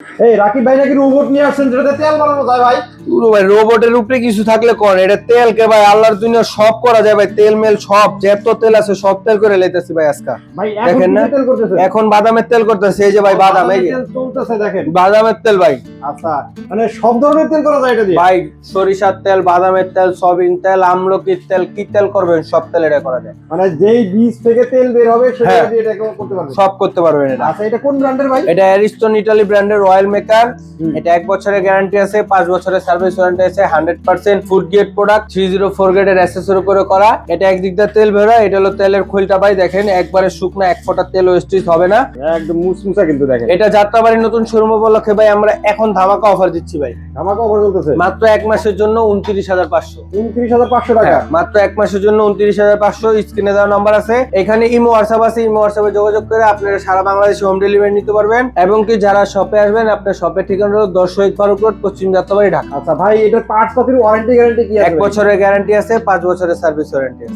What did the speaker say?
এই রাকিব ভাই নাকি রোবট নিয়ে আসছেন? যেটাতে তেল বানানো যায় ভাই। পুরো ভাই রোবটের উপরে কিছু থাকলে কোন এটা তেল কে ভাই? আল্লাহর দুনিয়া সব করা যায় ভাই। তেল মেল সব। যত তেল আছে সব তেল করে ভাই আজকে। দেখেন না? এখন বাদামের তেল করতেছে। এই যে ভাই বাদাম এই যে। বাদামের তেল ভাই। আচ্ছা মানে সব ধরনের তেল করা যায় এটা দিয়ে? ভাই সরিষার তেল বাদামের তেল সয়াবিন তেল আমলকির তেল কি তেল করবেন সব তেল এটা করা যায়। মানে যেই বীজ থেকে তেল বের হবে সেটা হ্যাঁ। দিয়ে এটা করতে পারবে সব করতে পারবেন এটা। আচ্ছা এটা কোন ব্র্যান্ডের ভাই? এটা অ্যারিস্টন ইটালি ব্র্যান্ডের অয়েল মেকার এটা এক বছরের গ্যারান্টি আছে পাঁচ বছরের সার্ভিস ওয়ারেন্টি আছে hundred percent food grade product three zero four গ্রেডের অ্যাসেসের উপরে করা এটা একদিক দিয়ে তেল বেরোয় এটা হলো তেলের খোলটা ভাই দেখেন একবারে শুকনো এক ফোঁটা তেল ওয়েস্টেজ হবে না। একদম মুসমুসা কিন্তু দেখেন। এটা যাত্রাবাড়ির নতুন শোরুম উপলক্ষে ভাই আমরা এখন ধামাকা অফার দিচ্ছি ভাই। আমাকে অফার চলতেছে? মাত্র এক মাসের জন্য উনত্রিশ হাজার পাঁচশো। উনত্রিশ হাজার পাঁচশো টাকা? হ্যাঁ, মাত্র এক মাসের জন্য উনত্রিশ হাজার পাঁচশো। স্ক্রিনে দেওয়া নাম্বার আছে। এখানে ইমো হোয়াটসঅ্যাপ আছে। ইমো হোয়াটসঅ্যাপে যোগাযোগ করে আপনারা সারা বাংলাদেশে হোম ডেলিভারি নিতে পারবেন। এবং কি যারা শপে আসবেন আপনার শপের ঠিকানা হলো দশ শহীদ ফারুক রোড পশ্চিম যাত্রাবাড়ি ঢাকা। আচ্ছা ভাই এটার পার্টস পাতির ওয়ারেন্টি গ্যারান্টি কি আছে এক বছরের গ্যারান্টি আছে পাঁচ বছরের সার্ভিস ওয়ারেন্টি আছে।